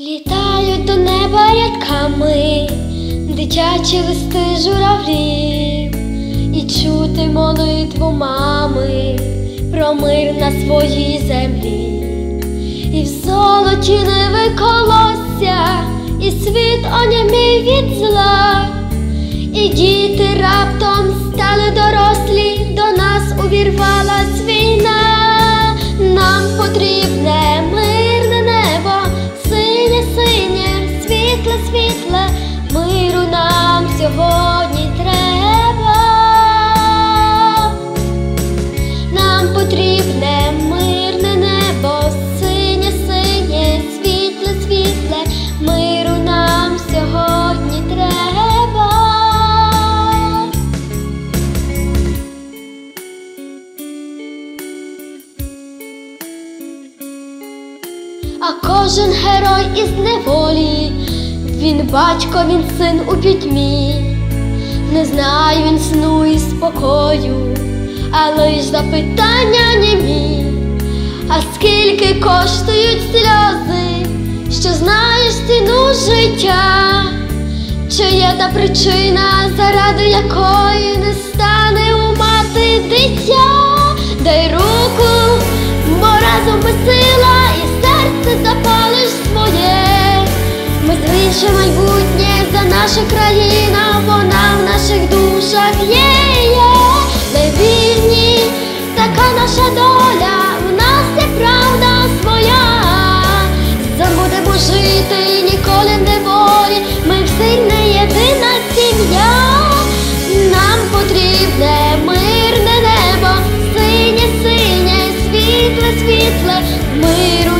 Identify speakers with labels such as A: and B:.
A: Літають до неба рядками дитячі листи журавлів, і чути молитву мами про мир на своїй землі, і в золоті не колосся, і світ онімів від зла, і діти раптом А кожен герой із неволі, він батько, він син у пітьмі, не знає він сну і спокою, а лиш запитання німі. А скільки коштують сльози, що знаєш ціну життя, чи є та причина, заради якої не стане у мати дитя, Ми майбутнє за нашу країну, вона в наших душах є, є. Вільні, така наша доля, в нас є правда своя. Забудемо жити ніколи не волі, ми всі не єдина сім'я. Нам потрібне мирне небо, синє, синє, світле, світле, миру